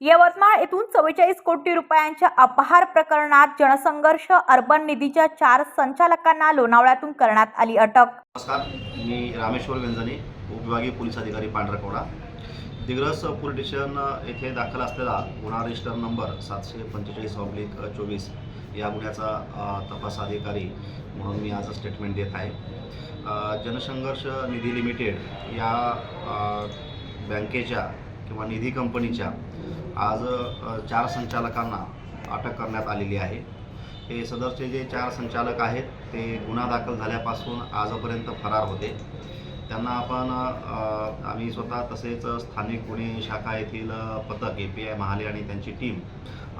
यवतमाळ येथून चव्वेचाळीस कोटी रुपयांच्या अपहार प्रकरणात जनसंघर्ष अर्बन निधीच्या चार संचालकांना लोणावळ्यातून करण्यात आली अटक. नमस्कार मी रामेश्वर व्यंजने उपविभागीय पोलीस अधिकारी पांढरकवडा. दिग्रस पोलीस स्टेशन येथे दाखल असलेला गुन्हा रजिस्टर नंबर सातशे पंचेचाळीस ऑब्लिक चोवीस या गुन्ह्याचा तपास अधिकारी म्हणून मी आज स्टेटमेंट देत आहे. जनसंघर्ष निधी लिमिटेड या बँकेच्या किंवा निधी कंपनीच्या आज चार संचालकांना अटक करण्यात आलेली आहे. हे सदरचे जे चार संचालक आहेत ते गुन्हा दाखल झाल्यापासून आजपर्यंत फरार होते. त्यांना आपण आम्ही स्वतः तसेच स्थानिक गुन्हे शाखा येथील पथक ए पी आय महाले आणि त्यांची टीम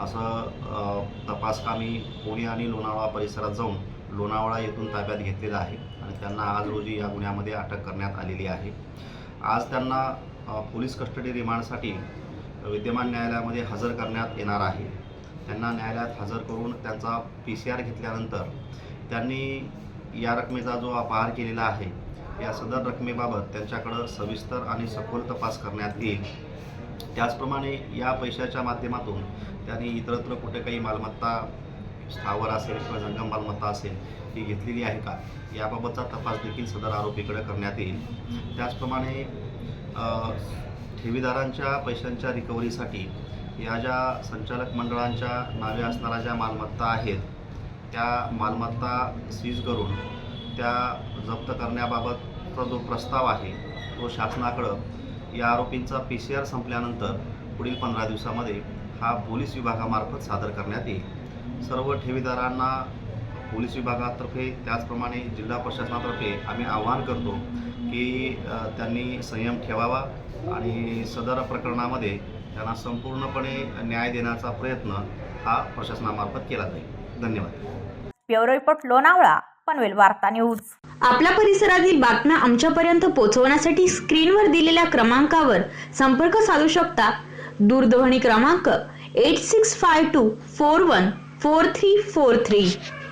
असं तपासकामी पुणे आणि लोणावळा परिसरात जाऊन लोणावळा येथून ताब्यात घेतलेलं आहे आणि त्यांना आज रोजी या गुन्ह्यामध्ये अटक करण्यात आलेली आहे. आज त्यांना पोलीस कस्टडी रिमांडसाठी विद्यमान न्यायालयामध्ये हजर करण्यात येणार आहे. त्यांना न्यायालयात हजर करून त्यांचा पी सी आर घेतल्यानंतर त्यांनी या रकमेचा जो अपहार केलेला आहे या सदर रकमेबाबत त्यांच्याकडं सविस्तर आणि सखोल तपास करण्यात येईल. त्याचप्रमाणे या पैशाच्या माध्यमातून त्यांनी इतरत्र कुठे काही मालमत्ता स्थावर असेल किंवा जंगम मालमत्ता असेल ही घेतलेली आहे का याबाबतचा तपास देखील सदर आरोपीकडे करण्यात येईल. त्याचप्रमाणे ठेवीदारांच्या पैशांच्या रिकव्हरीसाठी या ज्या संचालक मंडळांच्या नावे असणाऱ्या ज्या मालमत्ता आहेत त्या मालमत्ता सीज करून त्या जप्त करण्याबाबतचा जो प्रस्ताव आहे तो शासनाकडं या आरोपींचा पी सी आर संपल्यानंतर पुढील पंधरा दिवसामध्ये हा पोलीस विभागामार्फत सादर करण्यात येईल. सर्व ठेवीदारांना पोलीस विभागातर्फे त्याचप्रमाणे जिल्हा प्रशासनातर्फे आम्ही आवाहन करतो की त्यांनी संयम ठेवावा आणि सदर प्रकरणामध्ये त्यांना संपूर्णपणे न्याय देण्याचा प्रयत्न हा प्रशासनामार्फत केला जाईल. धन्यवाद. ब्युरो रिपोर्ट लोणावळा पनवेल वार्ता न्यूज. आपल्या परिसरातील बातम्या आमच्यापर्यंत पोहोचवण्यासाठी स्क्रीनवर दिलेल्या क्रमांकावर संपर्क साधू शकता. दूरध्वनी क्रमांक eight six five two four one four three four three